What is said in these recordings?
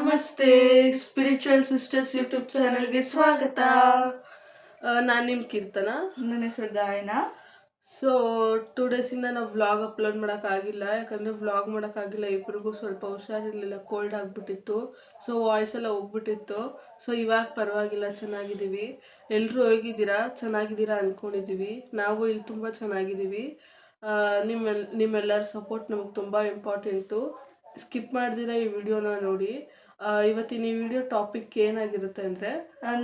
ನಮಸ್ತೆ spiritual sisters YouTube ಚಾನಲ್ಗೆ ಸ್ವಾಗತ. ನಾನು ನಿಮ್ಮ ಕೀರ್ತನ. ನನ್ನ ಹೆಸರು ಗಾಯನ. ಸೊ ಟೂ ಡೇಸಿಂದ ನಾವು ವ್ಲಾಗ್ ಅಪ್ಲೋಡ್ ಮಾಡೋಕ್ಕಾಗಿಲ್ಲ ಯಾಕಂದರೆ ವ್ಲಾಗ್ ಮಾಡೋಕ್ಕಾಗಿಲ್ಲ ಇಬ್ಬರಿಗೂ ಸ್ವಲ್ಪ ಹುಷಾರಿರಲಿಲ್ಲ. ಕೋಲ್ಡ್ ಆಗಿಬಿಟ್ಟಿತ್ತು. ಸೊ ವಾಯ್ಸ್ ಎಲ್ಲ ಹೋಗ್ಬಿಟ್ಟಿತ್ತು. ಸೊ ಇವಾಗ ಪರವಾಗಿಲ್ಲ. ಚೆನ್ನಾಗಿದ್ದೀವಿ. ಎಲ್ಲರೂ ಹೋಗಿದ್ದೀರಾ? ಚೆನ್ನಾಗಿದ್ದೀರಾ ಅಂದ್ಕೊಂಡಿದ್ದೀವಿ ನಾವು ಇಲ್ಲಿ ತುಂಬ ಚೆನ್ನಾಗಿದ್ದೀವಿ. ನಿಮ್ಮೆಲ್ ನಿಮ್ಮೆಲ್ಲರ ಸಪೋರ್ಟ್ ನಮಗೆ ತುಂಬ ಇಂಪಾರ್ಟೆಂಟು ಸ್ಕಿಪ್ ಮಾಡ್ದಿರ ಈ ವಿಡಿಯೋನ ನೋಡಿ. ಇವತ್ತಿನ ಈ ವಿಡಿಯೋ ಟಾಪಿಕ್ ಏನಾಗಿರುತ್ತೆ ಅಂದರೆ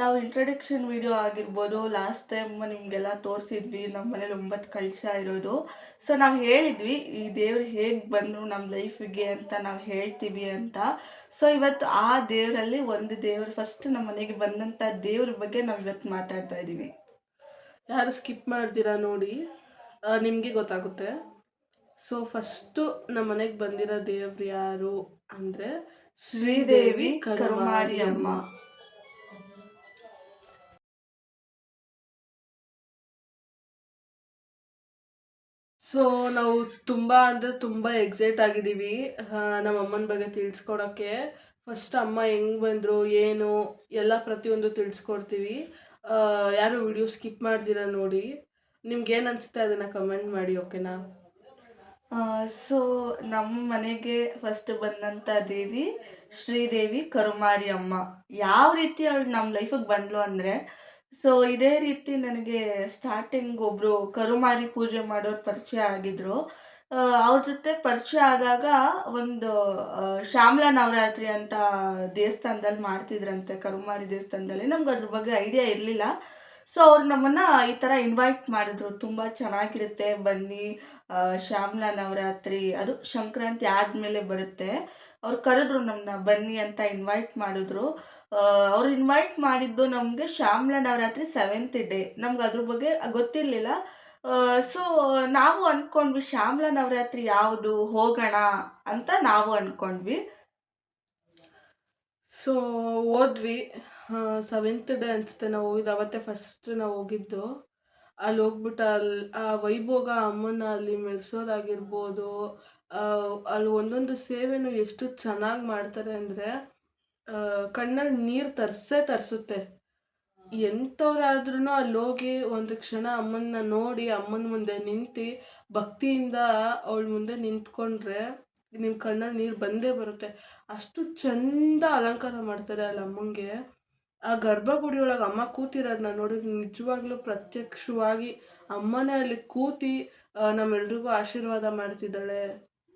ನಾವು ಇಂಟ್ರಡಕ್ಷನ್ ವಿಡಿಯೋ ಆಗಿರ್ಬೋದು. ಲಾಸ್ಟ್ ಟೈಮ್ ನಿಮಗೆಲ್ಲ ತೋರಿಸಿದ್ವಿ ನಮ್ಮ ಮನೇಲಿ ಒಂಬತ್ತು ಕಳಶ ಇರೋದು. ಸೊ ನಾವು ಹೇಳಿದ್ವಿ ಈ ದೇವ್ರು ಹೇಗೆ ಬಂದರು ನಮ್ಮ ಲೈಫಿಗೆ ಅಂತ ನಾವು ಹೇಳ್ತೀವಿ ಅಂತ. ಸೊ ಇವತ್ತು ಆ ದೇವರಲ್ಲಿ ಒಂದು ದೇವರು ಫಸ್ಟ್ ನಮ್ಮ ಮನೆಗೆ ಬಂದಂಥ ದೇವ್ರ ಬಗ್ಗೆ ನಾವು ಇವತ್ತು ಮಾತಾಡ್ತಾ ಇದ್ದೀವಿ ಯಾರು ಸ್ಕಿಪ್ ಮಾಡ್ದಿರಾ ನೋಡಿ. ನಿಮಗೆ ಗೊತ್ತಾಗುತ್ತೆ. ಸೊ ಫಸ್ಟು ನಮ್ಮ ಮನೆಗೆ ಬಂದಿರೋ ದೇವ್ರು ಯಾರು ಅಂದರೆ ಶ್ರೀದೇವಿ ಕರುಮಾರಿಯಮ್ಮ. ಸೊ ನಾವು ತುಂಬ ಅಂದರೆ ತುಂಬ ಎಕ್ಸೈಟ್ ಆಗಿದ್ದೀವಿ. ನಮ್ಮ ಅಮ್ಮನ ಬಗ್ಗೆ ತಿಳಿಸ್ಕೊಡೋಕ್ಕೆ. ಫಸ್ಟ್ ಅಮ್ಮ ಹೆಂಗೆ ಬಂದರು ಏನು ಎಲ್ಲ ಪ್ರತಿಯೊಂದು ತಿಳಿಸ್ಕೊಡ್ತೀವಿ. ಯಾರು ವಿಡಿಯೋ ಸ್ಕಿಪ್ ಮಾಡ್ದಿರ ನೋಡಿ. ನಿಮ್ಗೆ ಏನು ಅನಿಸುತ್ತೆ ಅದನ್ನು ಕಮೆಂಟ್ ಮಾಡಿ ಓಕೆನಾ ಸೊ ನಮ್ಮ ಮನೆಗೆ ಫಸ್ಟ್ ಬಂದಂಥ ದೇವಿ ಶ್ರೀದೇವಿ ಕರುಮಾರಿ ಅಮ್ಮ. ಯಾವ ರೀತಿ ಅವಳು ನಮ್ಮ ಲೈಫಿಗೆ ಬಂದ್ಲು ಅಂದರೆ ಸೊ ಇದೇ ರೀತಿ ನನಗೆ ಸ್ಟಾರ್ಟಿಂಗ್ ಒಬ್ಬರು ಕರುಮಾರಿ ಪೂಜೆ ಮಾಡೋರು ಪರಿಚಯ ಆಗಿದ್ರು. ಅವ್ರ ಜೊತೆ ಪರಿಚಯ ಆದಾಗ ಒಂದು ಶ್ಯಾಮಲಾ ನವರಾತ್ರಿ ಅಂತ ದೇವಸ್ಥಾನದಲ್ಲಿ ಮಾಡ್ತಿದ್ರಂತೆ, ಕರುಮಾರಿ ದೇವಸ್ಥಾನದಲ್ಲಿ. ನಮ್ಗೆ ಅದ್ರ ಬಗ್ಗೆ ಐಡಿಯಾ ಇರಲಿಲ್ಲ. ಸೊ ಅವ್ರು ನಮ್ಮನ್ನು ಈ ಥರ ಇನ್ವೈಟ್ ಮಾಡಿದ್ರು. ತುಂಬ ಚೆನ್ನಾಗಿರುತ್ತೆ. ಬನ್ನಿ. ಶ್ಯಾಮ್ಲಾ ನವರಾತ್ರಿ, ಅದು ಸಂಕ್ರಾಂತಿ ಆದಮೇಲೆ ಬರುತ್ತೆ. ಅವ್ರು ಕರೆದ್ರು ನಮ್ಮನ್ನ ಬನ್ನಿ ಅಂತ ಇನ್ವೈಟ್ ಮಾಡಿದ್ರು. ಅವ್ರು ಇನ್ವೈಟ್ ಮಾಡಿದ್ದು ನಮಗೆ ಶ್ಯಾಮಲಾ ನವರಾತ್ರಿ ಸೆವೆಂತ್ ಡೇ ನಮ್ಗೆ ಅದ್ರ ಬಗ್ಗೆ ಗೊತ್ತಿರಲಿಲ್ಲ. ಸೊ ನಾವು ಅಂದ್ಕೊಂಡ್ವಿ ಶ್ಯಾಮಲಾ ನವರಾತ್ರಿ ಯಾವುದು, ಹೋಗೋಣ ಅಂತ ನಾವು ಅಂದ್ಕೊಂಡ್ವಿ ಸೊ ಹೋದ್ವಿ. ಸೆವೆಂತ್ ಡೇ ಅನಿಸುತ್ತೆ ನಾವು ಹೋಗಿದ್ದು, ಅವತ್ತೇ ಫಸ್ಟ್ ನಾವು ಹೋಗಿದ್ದು. ಅಲ್ಲಿ ಹೋಗ್ಬಿಟ್ಟು ಅಲ್ಲಿ ಆ ವೈಭೋಗ ಅಮ್ಮನ ಅಲ್ಲಿ ಮೆರೆಸೋದಾಗಿರ್ಬೋದು ಅಲ್ಲಿ ಒಂದೊಂದು ಸೇವೆನೂ ಎಷ್ಟು ಚೆನ್ನಾಗಿ ಮಾಡ್ತಾರೆ ಅಂದರೆ ಕಣ್ಣಲ್ಲಿ ನೀರು ತರಿಸೇ ತರಿಸುತ್ತೆ. ಎಂಥವ್ರಾದ್ರೂ ಅಲ್ಲಿ ಹೋಗಿ ಒಂದು ಕ್ಷಣ ಅಮ್ಮನ್ನ ನೋಡಿ, ಅಮ್ಮನ ಮುಂದೆ ನಿಂತು, ಭಕ್ತಿಯಿಂದ ಅವಳ ಮುಂದೆ ನಿಂತ್ಕೊಂಡ್ರೆ ನಿಮ್ಮ ಕಣ್ಣಲ್ಲಿ ನೀರು ಬಂದೇ ಬರುತ್ತೆ. ಅಷ್ಟು ಚಂದ ಅಲಂಕಾರ ಮಾಡ್ತಾರೆ ಅಲ್ಲಿ ಅಮ್ಮಂಗೆ. ಆ ಗರ್ಭಗುಡಿ ಒಳಗೆ ಅಮ್ಮ ಕೂತಿರೋದನ್ನ ನೋಡಿದ್ರೆ ನಿಜವಾಗ್ಲೂ ಪ್ರತ್ಯಕ್ಷವಾಗಿ ಅಮ್ಮನೇ ಅಲ್ಲಿ ಕೂತಿ ನಮ್ಮೆಲ್ರಿಗೂ ಆಶೀರ್ವಾದ ಮಾಡ್ತಿದ್ದಾಳೆ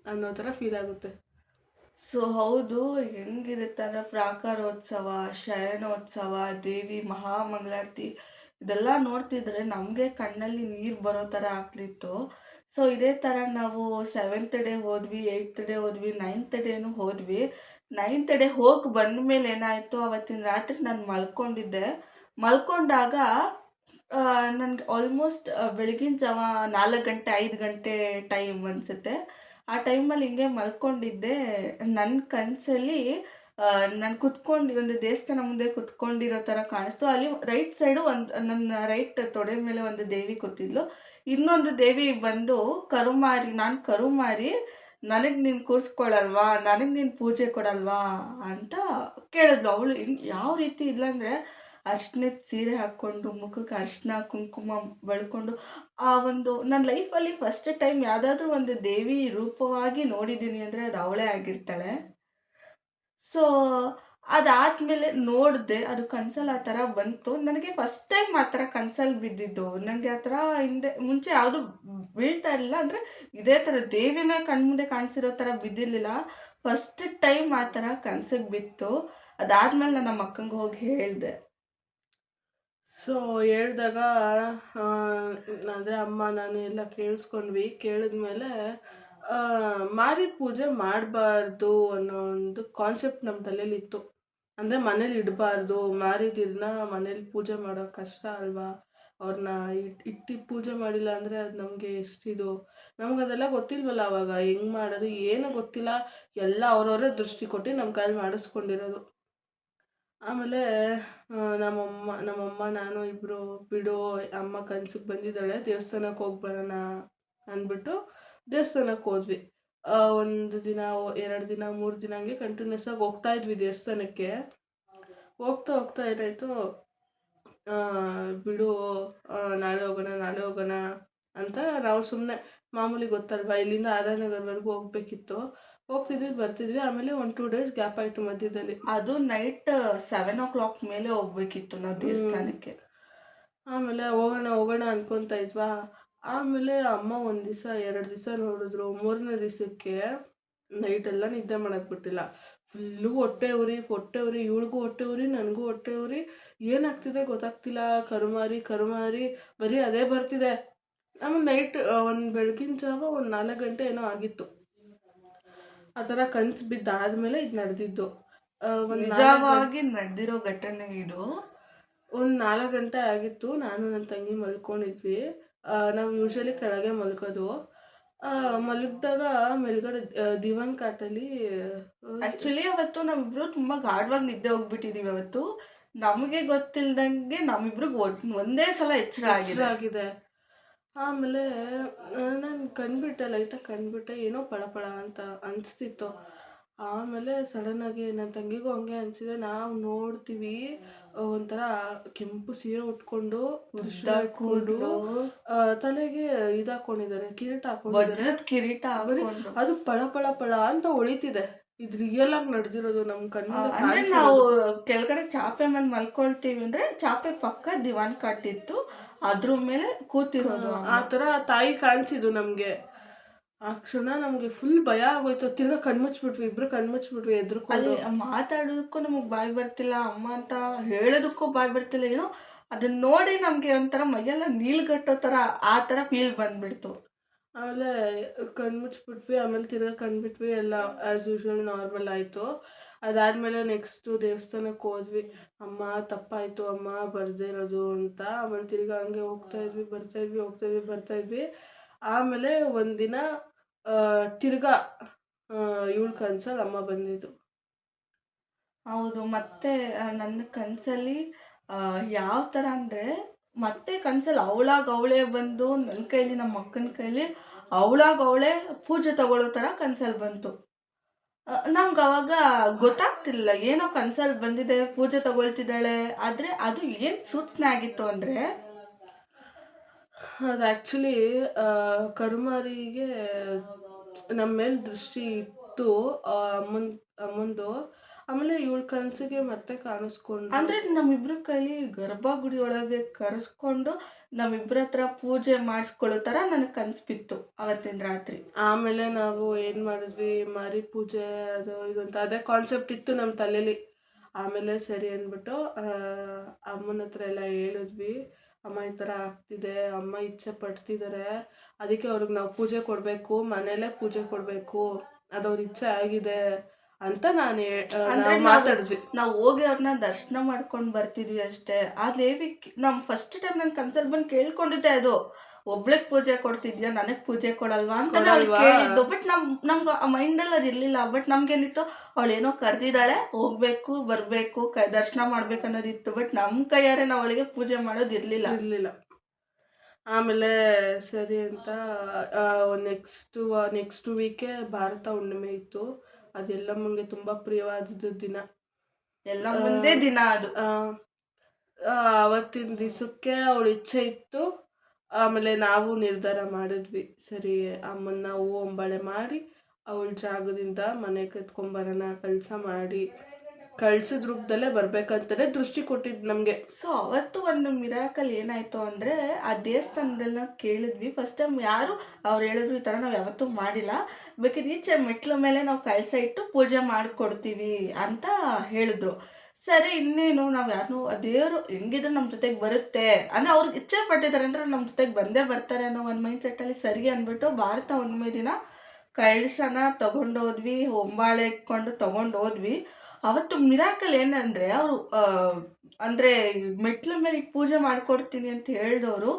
ಅನ್ನೋ ಥರ ಫೀಲ್ ಆಗುತ್ತೆ. ಸೊ ಹೌದು ಹೆಂಗಿರುತ್ತಂದ್ರೆ ಪ್ರಾಕಾರೋತ್ಸವ, ಶಯನೋತ್ಸವ, ದೇವಿ ಮಹಾಮಂಗಳಾರತಿ ಇದೆಲ್ಲ ನೋಡ್ತಿದ್ರೆ ನಮಗೆ ಕಣ್ಣಲ್ಲಿ ನೀರು ಬರೋ ಥರ ಆಗ್ತಿತ್ತು. ಸೊ ಇದೇ ಥರ ನಾವು ಸೆವೆಂತ್ ಡೇ ಹೋದ್ವಿ ಏಯ್ತ್ ಡೇ ಹೋದ್ವಿ ನೈನ್ತ್ ಡೇನು ಹೋದ್ವಿ. ನೈನ್ತ್ ಡೇ ಹೋಗಿ ಬಂದ ಮೇಲೆ ಏನಾಯಿತು? ಅವತ್ತಿನ ರಾತ್ರಿ ನಾನು ಮಲ್ಕೊಂಡಿದ್ದೆ. ಮಲ್ಕೊಂಡಾಗ ನನಗೆ ಆಲ್ಮೋಸ್ಟ್ ಬೆಳಗಿನ ಜಾವ ನಾಲ್ಕು ಗಂಟೆ, ಐದು ಗಂಟೆ ಟೈಮ್ ಅನಿಸುತ್ತೆ. ಆ ಟೈಮಲ್ಲಿ ಹಿಂಗೆ ಮಲ್ಕೊಂಡಿದ್ದೆ. ನನ್ನ ಕನಸಲ್ಲಿ ನಾನು ಕುತ್ಕೊಂಡು, ಒಂದು ದೇವಸ್ಥಾನ ಮುಂದೆ ಕುತ್ಕೊಂಡಿರೋ ಥರ ಕಾಣಿಸ್ತು. ಅಲ್ಲಿ ರೈಟ್ ಸೈಡು ಒಂದು, ನನ್ನ ರೈಟ್ ತೊಡೆ ಮೇಲೆ ಒಂದು ದೇವಿ ಕೂತಿದ್ಲು. ಇನ್ನೊಂದು ದೇವಿ ಬಂದು, ಕರುಮಾರಿ, ನಾನು ಕರುಮಾರಿ, ನನಗೆ ನೀನು ಕೂರಿಸ್ಕೊಳ್ಳಲ್ವಾ ನನಗೆ ನೀನು ಪೂಜೆ ಕೊಡಲ್ವಾ? ಅಂತ ಕೇಳಿದ್ಲು. ಅವಳು ಯಾವ ರೀತಿ ಇಲ್ಲಾಂದರೆ ಅರ್ಶಿನದ ಸೀರೆ ಹಾಕ್ಕೊಂಡು, ಮುಖಕ್ಕೆ ಅರ್ಶಿನ ಕುಂಕುಮ ಬಳ್ಕೊಂಡು, ಆ ಒಂದು ನನ್ನ ಲೈಫಲ್ಲಿ ಫಸ್ಟ್ ಟೈಮ್ ಯಾವುದಾದ್ರೂ ಒಂದು ದೇವಿ ರೂಪವಾಗಿ ನೋಡಿದ್ದೀನಿ ಅಂದರೆ ಅದು ಅವಳೇ ಆಗಿರ್ತಾಳೆ. ಸೊ ಅದಾದಮೇಲೆ ನೋಡಿದೆ, ಅದು ಕನ್ಸಲ್ಲಿ ಆ ಥರ ಬಂತು. ನನಗೆ ಫಸ್ಟ್ ಟೈಮ್ ಆ ಕನ್ಸಲ್ಲಿ ಬಿದ್ದಿದ್ದು. ನನಗೆ ಆ ಥರ ಹಿಂದೆ, ಮುಂಚೆ ಯಾವುದು ಬೀಳ್ತಾ ಇರಲಿಲ್ಲ. ಅಂದರೆ ಇದೇ ಥರ ದೇವಿನ ಕಣ್ಮುಂದೆ ಕಾಣಿಸಿರೋ ಥರ ಬಿದ್ದಿರಲಿಲ್ಲ. ಫಸ್ಟ್ ಟೈಮ್ ಆ ಥರ ಕನ್ಸಿಗೆ ಬಿತ್ತು. ಅದಾದಮೇಲೆ ನಾನು ನಮ್ಮ ಹೋಗಿ ಹೇಳಿದೆ. ಸೊ ಹೇಳಿದಾಗ ಅಂದರೆ ಅಮ್ಮ, ನಾನು ಎಲ್ಲ ಕೇಳಿಸ್ಕೊಂಡ್ವಿ. ಕೇಳಿದ್ಮೇಲೆ ಮಾರಿ ಪೂಜೆ ಮಾಡಬಾರ್ದು ಅನ್ನೋ ಒಂದು ಕಾನ್ಸೆಪ್ಟ್ ನಮ್ಮ ತಲೆಯಲ್ಲಿ ಇತ್ತು. ಅಂದರೆ ಮನೇಲಿ ಇಡಬಾರ್ದು ಮಾರಿದಿರನ್ನ ಮನೇಲಿ ಪೂಜೆ ಮಾಡೋ ಕಷ್ಟ ಅಲ್ವಾ? ಅವ್ರನ್ನ ಇಟ್ಟು ಇಟ್ಟು ಪೂಜೆ ಮಾಡಿಲ್ಲ ಅಂದರೆ ಅದು ನಮಗೆ ಎಷ್ಟಿದು? ನಮ್ಗೆ ಅದೆಲ್ಲ ಗೊತ್ತಿಲ್ವಲ್ಲ ಅವಾಗ, ಹೆಂಗೆ ಮಾಡೋದು, ಏನು ಗೊತ್ತಿಲ್ಲ. ಎಲ್ಲ ಅವ್ರವರೇ ದೃಷ್ಟಿ ಕೊಟ್ಟು ನಮ್ಮ ಕೈಲಿ ಮಾಡಿಸ್ಕೊಂಡಿರೋದು. ಆಮೇಲೆ ನಮ್ಮಮ್ಮ ನಮ್ಮಮ್ಮ, ನಾನು ಇಬ್ಬರು ಬಿಡು, ಅಮ್ಮ ಕನ್ಸಿಗೆ ಬಂದಿದ್ದಾಳೆ ದೇವಸ್ಥಾನಕ್ಕೆ ಹೋಗಿ ಬರೋಣ ಅಂದ್ಬಿಟ್ಟು ದೇವಸ್ಥಾನಕ್ಕೆ ಹೋದ್ವಿ. ಒಂದು ದಿನ ಎರಡು ದಿನ ಮೂರು ದಿನ ಹಂಗೆ ಕಂಟಿನ್ಯೂಸ್ ಆಗಿ ಹೋಗ್ತಾ ಇದ್ವಿ ದೇವಸ್ಥಾನಕ್ಕೆ. ಹೋಗ್ತಾ ಹೋಗ್ತಾ ಏನಾಯಿತು? ಬಿಡು ನಾಳೆ ಹೋಗೋಣ ನಾಳೆ ಹೋಗೋಣ ಅಂತ ನಾವು ಸುಮ್ಮನೆ ಮಾಮೂಲಿ ಗೊತ್ತಲ್ವಾ ಇಲ್ಲಿಂದ ಆರ್ ನಗರ್ವರೆಗೂ ಹೋಗ್ಬೇಕಿತ್ತು. ಹೋಗ್ತಿದ್ವಿ ಬರ್ತಿದ್ವಿ ಆಮೇಲೆ ಒಂದು ಟೂ ಡೇಸ್ ಗ್ಯಾಪ್ ಆಯಿತು ಮಧ್ಯದಲ್ಲಿ. ಅದು ನೈಟ್ ಸೆವೆನ್ ಓ ಕ್ಲಾಕ್ ಮೇಲೆ ಹೋಗ್ಬೇಕಿತ್ತು ನಾವು ದೇವಸ್ಥಾನಕ್ಕೆ. ಆಮೇಲೆ ಹೋಗೋಣ ಹೋಗೋಣ ಅನ್ಕೊತಾ ಇದ್ವಾ? ಆಮೇಲೆ ಅಮ್ಮ ಒಂದು ದಿವಸ ಎರಡು ದಿವಸ ನೋಡಿದ್ರು. ಮೂರನೇ ದಿವಸಕ್ಕೆ ನೈಟೆಲ್ಲ ನಿದ್ದೆ ಮಾಡಕ್ಕೆ ಬಿಟ್ಟಿಲ್ಲ. ಫುಲ್ಲು ಹೊಟ್ಟೆ ಉರಿ ಹೊಟ್ಟೆ ಉರಿ ಇವಳಿಗೂ ಹೊಟ್ಟೆ ಉರಿ ನನಗೂ ಹೊಟ್ಟೆ ಉರಿ. ಏನಾಗ್ತಿದೆ ಗೊತ್ತಾಗ್ತಿಲ್ಲ. ಕರುಮಾರಿ ಕರುಮಾರಿ ಬರೀ ಅದೇ ಬರ್ತಿದೆ. ಆಮೇಲೆ ನೈಟ್ ಒಂದು ಬೆಳಗಿನ ಜಾವ ಒಂದು ನಾಲ್ಕು ಗಂಟೆ ಏನೋ ಆಗಿತ್ತು. ಆ ಥರ ಕನ್ಸು ಬಿದ್ದಾದ್ಮೇಲೆ ಇದು ನಡೆದಿದ್ದು. ಒಂದು ನಿಜವಾಗಿ ನಡೆದಿರೋ ಘಟನೆ ಇದು. ಒಂದು ನಾಲ್ಕು ಗಂಟೆ ಆಗಿತ್ತು. ನಾನು ನನ್ನ ತಂಗಿ ಮಲ್ಕೊಂಡಿದ್ವಿ. ನಾವು ಯೂಶ್ವಲಿ ಕೆಳಗೆ ಮಲ್ಕೋದು ಮಲಗಿದಾಗ ಮೇಲ್ಗಡೆ ದಿವಾನ್ ಕಾಟಲ್ಲಿ ಆಕ್ಚುಲಿ ಅವತ್ತು ನಾವಿಬ್ರು ತುಂಬಾ ಗಾಢವಾಗಿ ನಿದ್ದೆ ಹೋಗ್ಬಿಟ್ಟಿದೀವಿ ಅವತ್ತು. ನಮಗೆ ಗೊತ್ತಿಲ್ದಂಗೆ ನಮ್ಮಿಬ್ರು ಒಂದೇ ಸಲ ಎಚ್ಚರ ಆಗಿದೆ. ಆಗಿದೆ. ಆಮೇಲೆ ನಾನು ಕಂಡ್ಬಿಟ್ಟೆ ಲೈಟಾಗಿ ಕಂಡ್ಬಿಟ್ಟೆ ಏನೋ ಪಳಪಳ ಅಂತ ಅನಿಸ್ತಿತ್ತು. ಆಮೇಲೆ ಸಡನ್ ಆಗಿ ನನ್ನ ತಂಗಿಗೂ ಹಂಗೆ ಅನ್ಸಿದೆ. ನಾವು ನೋಡ್ತೀವಿ ಒಂಥರ ಕೆಂಪು ಸೀರೆ ಉಟ್ಕೊಂಡು ತ್ರಿಶೂಲ ಇಟ್ಕೊಂಡು ಆ, ತಲೆಗೆ ಇದಾಕೊಂಡಿದ್ದಾರೆ ಕಿರೀಟ ಹಾಕೊಂಡಿದ್ದಾರೆ. ವಜ್ರದ ಕಿರೀಟ ಹಾಕೊಂಡು. ಅದು ಪಳ ಪಳ ಪಳ ಅಂತ ಹೊಳಿತಿದೆ. ಇದು ರಿಯಲ್ ಆಗಿ ನಡೆದಿರೋದು ನಮ್ಮ ಕಣ್ಣಿಂದ ಅಂದ್ರೆ ನಾವು ಕೆಳಗಡೆ ಚಾಪೆ ಮೇಲೆ ಮಲ್ಕೊಳ್ತೀವಿ ಅಂದ್ರೆ ಚಾಪೆ ಪಕ್ಕ ದಿವಾನ್ ಕಟ್ಟಿತ್ತು. ಅದ್ರ ಮೇಲೆ ಕೂತಿರೋದು ಆ ತರ ತಾಯಿ ಕಾಣಿಸಿದ್ದು ನಮಗೆ. ಆ ಕ್ಷಣ ನಮಗೆ ಫುಲ್ ಭಯ ಆಗೋಯ್ತು. ತಿರ್ಗಾ ಕಣ್ಮುಚ್ಬಿಟ್ವಿ ಇಬ್ರು ಕಣ್ಮುಚ್ಬಿಟ್ವಿ ಎದ್ರುಕೊಂಡು. ಅಲ್ಲಿ ಮಾತಾಡೋದಕ್ಕೂ ನಮಗೆ ಬಾಯಿ ಬರ್ತಿಲ್ಲ ಅಮ್ಮ ಅಂತ ಹೇಳೋದಕ್ಕೂ ಬಾಯಿ ಬರ್ತಿಲ್ಲ ಏನೋ ಅದನ್ನ ನೋಡಿ ನಮಗೆ ಒಂಥರ ಮೈಯೆಲ್ಲ ನೀಲ್ಗಟ್ಟೋ ತರ ಆ ತರ ಫೀಲ್ ಬಂದ್ಬಿಡ್ತು. ಆಮೇಲೆ ಕಣ್ಮುಚ್ಬಿಟ್ವಿ ಆಮೇಲೆ ತಿರ್ಗಾ ಕಣ್ಬಿಟ್ವಿ ಎಲ್ಲ ಆ್ಯಸ್ ಯೂಶ್ವಲ್ ನಾರ್ಮಲ್ ಆಯಿತು. ಅದಾದಮೇಲೆ ನೆಕ್ಸ್ಟು ದೇವಸ್ಥಾನಕ್ಕೆ ಹೋದ್ವಿ. ಅಮ್ಮ ತಪ್ಪಾಯಿತು ಅಮ್ಮ ಬರ್ದೇ ಇರೋದು ಅಂತ. ಆಮೇಲೆ ತಿರ್ಗಾ ಹಂಗೆ ಹೋಗ್ತಾ ಇದ್ವಿ ಬರ್ತಾ ಇದ್ವಿ ಹೋಗ್ತಾ ಇದ್ವಿ ಬರ್ತಾ ಇದ್ವಿ. ಆಮೇಲೆ ಒಂದಿನ ತಿರ್ಗಾ ಇವಳ ಕನ್ಸಲ್ಲಿ ಅಮ್ಮ ಬಂದಿದ್ದು. ಹೌದು, ಮತ್ತೆ ನನ್ನ ಕನ್ಸಲ್ಲಿ ಯಾವ ಥರ ಅಂದರೆ, ಮತ್ತೆ ಕನ್ಸಲ್ ಅವಳಾಗ ಅವಳೇ ಬಂದು ನನ್ನ ಕೈಲಿ ನಮ್ಮ ಅಕ್ಕನ ಕೈಲಿ ಅವಳಾಗ ಅವಳೇ ಪೂಜೆ ತಗೊಳ್ಳೋ ಥರ ಕನ್ಸಲ್ ಬಂತು. ನಮ್ಗೆ ಅವಾಗ ಗೊತ್ತಾಗ್ತಿಲ್ಲ ಏನೋ ಕನ್ಸಲ್ ಬಂದಿದೆ, ಪೂಜೆ ತಗೊಳ್ತಿದ್ದಾಳೆ, ಆದರೆ ಅದು ಏನು ಸೂಚನೆ ಆಗಿತ್ತು ಅಂದರೆ ಅದು ಆ್ಯಕ್ಚುಲಿ ಕರುಮಾರಿಗೆ ನಮ್ಮ ಮೇಲೆ ದೃಷ್ಟಿ ಇತ್ತು ಅಮ್ಮನ್ ಅಮ್ಮಂದು ಆಮೇಲೆ ಇವಳ ಕನಸಿಗೆ ಮತ್ತೆ ಕಾಣಿಸ್ಕೊಂಡು ಅಂದರೆ ನಮ್ಮಿಬ್ರ ಕೈಲಿ ಗರ್ಭಗುಡಿ ಒಳಗೆ ಕರೆಸ್ಕೊಂಡು ನಮ್ಮಿಬ್ಬರ ಹತ್ರ ಪೂಜೆ ಮಾಡಿಸ್ಕೊಳ್ಳೋ ಥರ ನನಗೆ ಕನಸು ಬಿತ್ತು ಅವತ್ತಿನ ರಾತ್ರಿ. ಆಮೇಲೆ ನಾವು ಏನು ಮಾಡಿದ್ವಿ ಮಾರಿ ಪೂಜೆ ಅದು ಇದು ಅಂತ ಅದೇ ಕಾನ್ಸೆಪ್ಟ್ ಇತ್ತು ನಮ್ಮ ತಲೆಯಲ್ಲಿ ಆಮೇಲೆ ಸರಿ ಅಂದ್ಬಿಟ್ಟು ಅಮ್ಮನ ಹತ್ರ ಎಲ್ಲ ಹೇಳಿದ್ವಿ. ಅಮ್ಮ ಈ ಥರ ಆಗ್ತಿದೆ ಅಮ್ಮ ಇಚ್ಛೆ ಪಡ್ತಿದ್ದಾರೆ ಅದಕ್ಕೆ ಅವ್ರಿಗೆ ನಾವು ಪೂಜೆ ಕೊಡಬೇಕು ಮನೇಲೇ ಪೂಜೆ ಕೊಡಬೇಕು. ಅದು ಅವ್ರ ಇಚ್ಛೆ ಆಗಿದೆ ಅಂತ ನಾನು ಮಾತಾಡಿದ್ವಿ. ನಾವು ಹೋಗಿ ಅವ್ರನ್ನ ದರ್ಶನ ಮಾಡ್ಕೊಂಡು ಬರ್ತಿದ್ವಿ ಅಷ್ಟೇ. ಆ ದೇವಿ ನಮ್ಮ ಫಸ್ಟ್ ಟೈಮ್ ನನ್ನ ಕನ್ಸಲ್ಲಿ ಬಂದು ಕೇಳ್ಕೊಂಡಿದ್ದೆ ಅದು. ಒಬ್ಳಿಗೆ ಪೂಜೆ ಕೊಡ್ತಿದ್ಯಾ? ನನಗೆ ಪೂಜೆ ಕೊಡಲ್ವಾ ಅಂತ ಕೇಳಿದ್ದು. ಬಟ್ ನಮ್ ನಮ್ಗೆ ಆ ಮೈಂಡಲ್ಲಿ ಅದು ಇರಲಿಲ್ಲ. ಬಟ್ ನಮ್ಗೇನಿತ್ತು ಅವಳು ಏನೋ ಕರೆದಿದ್ದಾಳೆ ಹೋಗ್ಬೇಕು ಬರಬೇಕು ಕೈ ದರ್ಶನ ಮಾಡ್ಬೇಕು ಅನ್ನೋದಿತ್ತು. ಬಟ್ ನಮ್ಮ ಕೈಯಾರೆ ನಾವು ಅವಳಿಗೆ ಪೂಜೆ ಮಾಡೋದು ಇರ್ಲಿಲ್ಲ. ಇರಲಿಲ್ಲ. ಆಮೇಲೆ ಸರಿ ಅಂತ ನೆಕ್ಸ್ಟ್ ನೆಕ್ಸ್ಟ್ ವೀಕೆ ಭಾರತ ಹುಣ್ಣಿಮೆ ಇತ್ತು. ಅದೆಲ್ಲಮ್ಮಂಗೆ ತುಂಬಾ ಪ್ರಿಯವಾದ ದಿನ. ಎಲ್ಲ ಮುಂದೆ ದಿನ ಅದು. ಅವತ್ತಿನ ದಿವಸಕ್ಕೆ ಅವಳು ಇಚ್ಛೆ ಇತ್ತು. ಆಮೇಲೆ ನಾವು ನಿರ್ಧಾರ ಮಾಡಿದ್ವಿ. ಸರಿ, ಅಮ್ಮನ್ನ ಹೂ ಮಾಡಿ, ಅವಳ ಜಾಗದಿಂದ ಮನೆ ಕತ್ಕೊಂಬರೋಣ ಕೆಲಸ ಮಾಡಿ. ಕಳ್ಸಿದ ರೂಪದಲ್ಲೇ ಬರ್ಬೇಕಂತಾನೆ ದೃಷ್ಟಿ ಕೊಟ್ಟಿದ್ದು ನಮಗೆ. ಸೊ ಅವತ್ತು ಒಂದು ಮಿರಾಕಲ್ ಏನಾಯ್ತು ಅಂದರೆ, ಆ ದೇವಸ್ಥಾನದಲ್ಲಿ ನಾವು ಕೇಳಿದ್ವಿ. ಫಸ್ಟ್ ಟೈಮ್ ಯಾರು ಅವ್ರು ಹೇಳಿದ್ರು ಈ ಥರ ನಾವು ಯಾವತ್ತೂ ಮಾಡಿಲ್ಲ. ಬೇಕಿದ್ರೆ ಈಚೆ ಮೆಟ್ಲ ಮೇಲೆ ನಾವು ಕಳಸ ಇಟ್ಟು ಪೂಜೆ ಮಾಡಿಕೊಡ್ತೀವಿ ಅಂತ ಹೇಳಿದ್ರು. ಸರಿ, ಇನ್ನೇನು? ನಾವು ಯಾರನ್ನೂ ದೇವರು ಹೆಂಗಿದ್ರು ನಮ್ಮ ಜೊತೆಗೆ ಬರುತ್ತೆ ಅಂದರೆ ಅವ್ರಿಗೆ ಇಚ್ಛೆ ಪಟ್ಟಿದ್ದಾರೆ ಅಂದರೆ ನಮ್ಮ ಜೊತೆಗೆ ಬಂದೇ ಬರ್ತಾರೆ ಅನ್ನೋ ಒಂದು ಮೈಂಡ್ ಸೆಟ್ಟಲ್ಲಿ ಸರಿ ಅಂದ್ಬಿಟ್ಟು ಭಾರತ ಹುಣ್ಣಿಮೆ ದಿನ ಕಳಶನ ತಗೊಂಡೋದ್ವಿ, ಹೊಂಬಾಳೆ ಇಟ್ಕೊಂಡು ತಗೊಂಡು ಹೋದ್ವಿ ಅವತ್ತು ಮಿರಾಕಲ್ ಏನಂದರೆ ಅವರು ಅಂದರೆ ಮೆಟ್ಲ ಮೇಲೆ ಪೂಜೆ ಮಾಡಿಕೊಡ್ತೀನಿ ಅಂತ ಹೇಳಿದವರು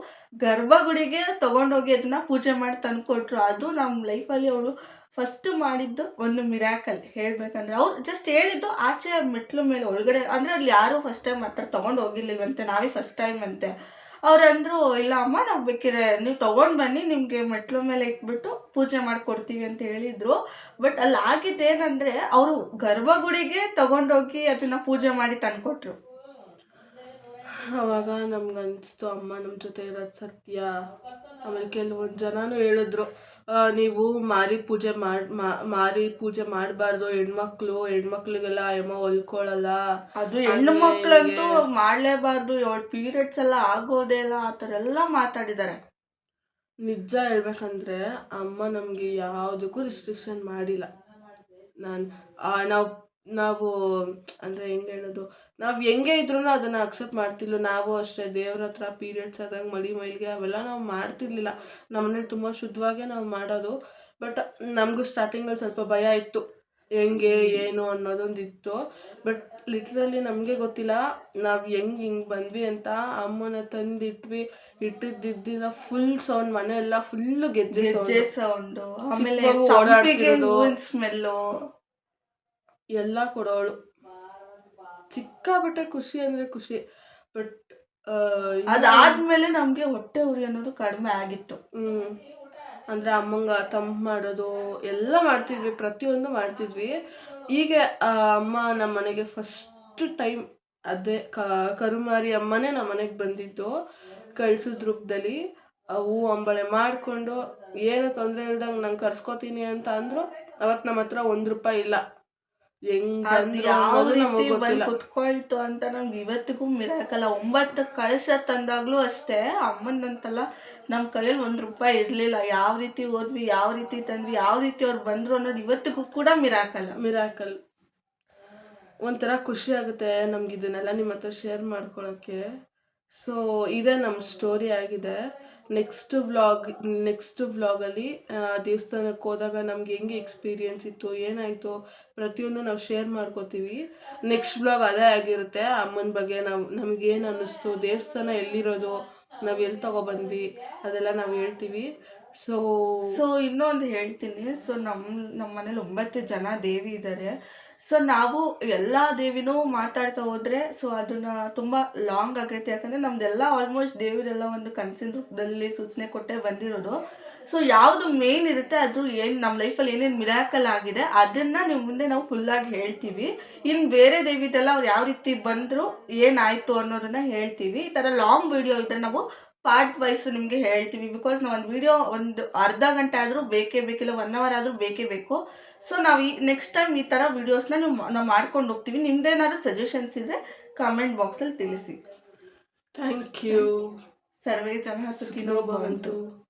ಗರ್ಭಗುಡಿಗೆ ತಗೊಂಡೋಗಿ ಅದನ್ನ ಪೂಜೆ ಮಾಡಿ ತಂದ್ಕೊಟ್ರು. ಅದು ನಮ್ಮ ಲೈಫಲ್ಲಿ ಅವಳು ಫಸ್ಟ್ ಮಾಡಿದ್ದು ಒಂದು ಮಿರಾಕಲ್ ಹೇಳ್ಬೇಕಂದ್ರೆ ಅವ್ರು ಜಸ್ಟ್ ಹೇಳಿದ್ದು ಆಚೆ ಮೆಟ್ಲು ಮೇಲೆ ಒಳಗಡೆ, ಅಂದರೆ ಅಲ್ಲಿ ಯಾರು ಫಸ್ಟ್ ಟೈಮ್ ಹತ್ರ ತೊಗೊಂಡು ಹೋಗಿರ್ಲಿಲ್ವಂತೆ, ನಾವೇ ಫಸ್ಟ್ ಟೈಮ್ ಅಂತೆ. ಅವ್ರಂದ್ರು ಇಲ್ಲ ಅಮ್ಮ, ನಾವು ಬೇಕಿದ್ರೆ ನೀವು ತೊಗೊಂಡು ಬನ್ನಿ, ನಿಮಗೆ ಮೆಟ್ಲು ಮೇಲೆ ಇಟ್ಬಿಟ್ಟು ಪೂಜೆ ಮಾಡಿಕೊಡ್ತೀವಿ ಅಂತ ಹೇಳಿದ್ರು. ಬಟ್ ಅಲ್ಲಿ ಆಗಿದ್ದೇನೆಂದರೆ ಅವರು ಗರ್ಭಗುಡಿಗೆ ತಗೊಂಡೋಗಿ ಅದನ್ನ ಪೂಜೆ ಮಾಡಿ ತಂದ್ಕೊಟ್ರು. ಅವಾಗ ನಮ್ಗೆ ಅನಿಸ್ತು ಅಮ್ಮ ನಮ್ಮ ಜೊತೆ ಇರೋದು ಸತ್ಯ. ಆಮೇಲೆ ಕೆಲವೊಂದು ಜನನೂ ಹೇಳಿದ್ರು ನೀವು ಮಾರಿ ಪೂಜೆ ಮಾಡಿ ಮಾರಿ ಪೂಜೆ ಮಾಡಬಾರ್ದು. ಹೆಣ್ಮಕ್ಳು ಹೆಣ್ಮಕ್ಳಿಗೆಲ್ಲ ಅಮ್ಮ ಹೊಲ್ಕೊಳ್ಳಲ್ಲ ಅದು ಹೆಣ್ಣು ಮಕ್ಳಂತೂ ಮಾಡ್ಲೇಬಾರ್ದು. ಏಳು ಪೀರಿಯಡ್ಸ್ ಎಲ್ಲ ಆಗೋದೇ ಇಲ್ಲ. ಆ ಥರ ಎಲ್ಲ ಮಾತಾಡಿದ್ದಾರೆ. ನಿಜ ಹೇಳ್ಬೇಕಂದ್ರೆ ಅಮ್ಮ ನಮಗೆ ಯಾವುದಕ್ಕೂ ರಿಸ್ಟ್ರಿಕ್ಷನ್ ಮಾಡಿಲ್ಲ. ನಾನು ನಾವು ನಾವು ಅಂದರೆ ಹೆಂಗೆ ಹೇಳೋದು ನಾವು ಹೆಂಗೆ ಇದ್ರೂ ಅದನ್ನು ಅಕ್ಸೆಪ್ಟ್ ಮಾಡ್ತಿಲ್ಲ. ನಾವು ಅಷ್ಟೇ ದೇವ್ರ ಹತ್ರ ಪೀರಿಯಡ್ಸ್ ಆದಾಗ ಮಡಿ ಮೈಲಿಗೆ ಅವೆಲ್ಲ ನಾವು ಮಾಡ್ತಿರ್ಲಿಲ್ಲ. ನಮ್ಮನೇಲಿ ತುಂಬ ಶುದ್ಧವಾಗೇ ನಾವು ಮಾಡೋದು. ಬಟ್ ನಮಗೂ ಸ್ಟಾರ್ಟಿಂಗಲ್ಲಿ ಸ್ವಲ್ಪ ಭಯ ಇತ್ತು. ಹೆಂಗೆ ಏನು ಅನ್ನೋದೊಂದು ಇತ್ತು. ಬಟ್ ಲಿಟ್ರಲಿ ನಮಗೆ ಗೊತ್ತಿಲ್ಲ. ನಾವು ಹೆಂಗೆ ಹಿಂಗೆ ಬಂದ್ವಿ ಅಂತ ಅಮ್ಮನ ತಂದಿಟ್ವಿ. ಇಟ್ಟಿದ್ದಿದ್ದ ಫುಲ್ ಸೌಂಡ್ ಮನೆ ಎಲ್ಲ ಫುಲ್ಲು ಗೆಜ್ಜೆ ಗೆಜ್ಜೆ ಸೌಂಡ್ ಆಮೇಲೆ. ಸ್ಮೆಲ್ಲು ಎಲ್ಲ ಕೊಡೋಳು. ಸಿಕ್ಕಾಪಟ್ಟೆ ಖುಷಿ ಅಂದರೆ ಖುಷಿ ಬಟ್ ಅದಾದ್ಮೇಲೆ ನಮ್ಗೆ ಹೊಟ್ಟೆ ಉರಿ ಅನ್ನೋದು ಕಡಿಮೆ ಆಗಿತ್ತು. ಹ್ಮ್. ಅಂದರೆ ಅಮ್ಮಂಗ ತಂಪು ಮಾಡೋದು ಎಲ್ಲ ಮಾಡ್ತಿದ್ವಿ ಪ್ರತಿಯೊಂದು ಮಾಡ್ತಿದ್ವಿ. ಹೀಗೆ ಆ ಅಮ್ಮ ನಮ್ಮ ಮನೆಗೆ ಫಸ್ಟ್ ಟೈಮ್ ಅದೇ ಕರುಮಾರಿ ಅಮ್ಮನೇ ನಮ್ಮ ಮನೆಗೆ ಬಂದಿದ್ದು. ಕಳ್ಸಿದ ರೂಪದಲ್ಲಿ ಆ ಹೂ ಅಂಬಳೆ ಮಾಡಿಕೊಂಡು ಏನು ತೊಂದರೆ ಇಲ್ದಂಗೆ ನಂಗೆ ಕರ್ಸ್ಕೊತೀನಿ ಅಂತ ಅಂದರು ಅವತ್ತು ನಮ್ಮ ಹತ್ರ ಒಂದು ರೂಪಾಯಿ ಇಲ್ಲ. ಕುತ್ಕೊಳ್ತು ಅಂತ ನಂಗೆ ಇವತ್ತಿಗೂ ಮಿರಾಕಲ್ಲ. ಒಂಬತ್ತು ಕಳಸ ತಂದಾಗ್ಲೂ ಅಷ್ಟೇ. ಅಮ್ಮನಂತಲ್ಲ ನಮ್ಮ ಕೈಯಲ್ಲಿ ಒಂದು ರೂಪಾಯಿ ಇರಲಿಲ್ಲ. ಯಾವ ರೀತಿ ಹೋದ್ವಿ ಯಾವ ರೀತಿ ತಂದ್ವಿ ಯಾವ ರೀತಿ ಅವ್ರು ಬಂದ್ರು ಅನ್ನೋದು ಇವತ್ತಿಗೂ ಕೂಡ ಮಿರಾಕಲ್ಲ. ಮಿರಾಕಲ್. ಒಂಥರ ಖುಷಿ ಆಗುತ್ತೆ ನಮ್ಗೆ ಇದನ್ನೆಲ್ಲ ನಿಮ್ಮ ಹತ್ರ ಶೇರ್ ಮಾಡ್ಕೊಳ್ಳೋಕ್ಕೆ ಸೊ ಇದೇ ನಮ್ಮ ಸ್ಟೋರಿ ಆಗಿದೆ. ನೆಕ್ಸ್ಟ್ ವ್ಲಾಗ್ ನೆಕ್ಸ್ಟ್ ವ್ಲಾಗಲ್ಲಿ ದೇವಸ್ಥಾನಕ್ಕೆ ಹೋದಾಗ ನಮ್ಗೆ ಹೆಂಗೆ ಎಕ್ಸ್ಪೀರಿಯನ್ಸ್ ಇತ್ತು, ಏನಾಯಿತು ಪ್ರತಿಯೊಂದು ನಾವು ಶೇರ್ ಮಾಡ್ಕೋತೀವಿ. ನೆಕ್ಸ್ಟ್ ವ್ಲಾಗ್ ಅದೇ ಆಗಿರುತ್ತೆ. ಅಮ್ಮನ ಬಗ್ಗೆ ನಾವು ನಮಗೇನು ಅನ್ನಿಸ್ತು, ದೇವಸ್ಥಾನ ಎಲ್ಲಿರೋದು, ನಾವು ಎಲ್ಲಿ ತಗೊಬಂದ್ವಿ, ಅದೆಲ್ಲ ನಾವು ಹೇಳ್ತೀವಿ. ಸೊ ಸೊ ಇನ್ನೊಂದು ಹೇಳ್ತೀನಿ. ಸೊ ನಮ್ಮ ನಮ್ಮ ಮನೇಲಿ ಒಂಬತ್ತು ಜನ ದೇವಿ ಇದ್ದಾರೆ ಸೊ ನಾವು ಎಲ್ಲ ದೇವಿನೂ ಮಾತಾಡ್ತಾ ಹೋದ್ರೆ ಸೊ ಅದನ್ನ ತುಂಬ ಲಾಂಗ್ ಆಗೈತೆ. ಯಾಕಂದರೆ ನಮ್ದೆಲ್ಲ ಆಲ್ಮೋಸ್ಟ್ ದೇವರೆಲ್ಲ ಒಂದು ಕನಸಿನ ರೂಪದಲ್ಲಿ ಸೂಚನೆ ಕೊಟ್ಟೆ ಬಂದಿರೋದು. ಸೊ ಯಾವುದು ಮೇನ್ ಇರುತ್ತೆ, ಅದು ಏನು ನಮ್ಮ ಲೈಫಲ್ಲಿ ಏನೇನು ಮಿರಾಕಲ್ ಆಗಿದೆ, ಅದನ್ನು ನಿಮ್ಮ ಮುಂದೆ ನಾವು ಫುಲ್ಲಾಗಿ ಹೇಳ್ತೀವಿ. ಇನ್ನು ಬೇರೆ ದೇವಿದೆಲ್ಲ ಅವ್ರು ಯಾವ ರೀತಿ ಬಂದರು ಏನಾಯಿತು ಅನ್ನೋದನ್ನ ಹೇಳ್ತೀವಿ. ಈ ಥರ ಲಾಂಗ್ ವಿಡಿಯೋ ಇದ್ದರೆ ನಾವು ಪಾರ್ಟ್ ವೈಸ್ ನಿಮಗೆ ಹೇಳ್ತೀವಿ. ಬಿಕಾಸ್ ನಾವು ಒಂದು ವಿಡಿಯೋ ಒಂದು ಅರ್ಧ ಗಂಟೆ ಆದರೂ ಬೇಕೇ ಬೇಕಿಲ್ಲ ಒನ್ ಅವರ್ ಆದರೂ ಬೇಕೇ ಬೇಕು. ಸೊ ನಾವು ಈ ನೆಕ್ಸ್ಟ್ ಟೈಮ್ ಈ ಥರ ವೀಡಿಯೋಸ್ನ ನೀವು ನಾವು ಮಾಡ್ಕೊಂಡು ಹೋಗ್ತೀವಿ. ನಿಮ್ದೇನಾದ್ರು ಸಜೆಷನ್ಸ್ ಇದ್ದರೆ ಕಾಮೆಂಟ್ ಬಾಕ್ಸಲ್ಲಿ ತಿಳಿಸಿ. ಥ್ಯಾಂಕ್ ಯು ಸರ್ವೇ ಜನ ಸುಖಿನೋ ಭವಂತು ಭವಂತು.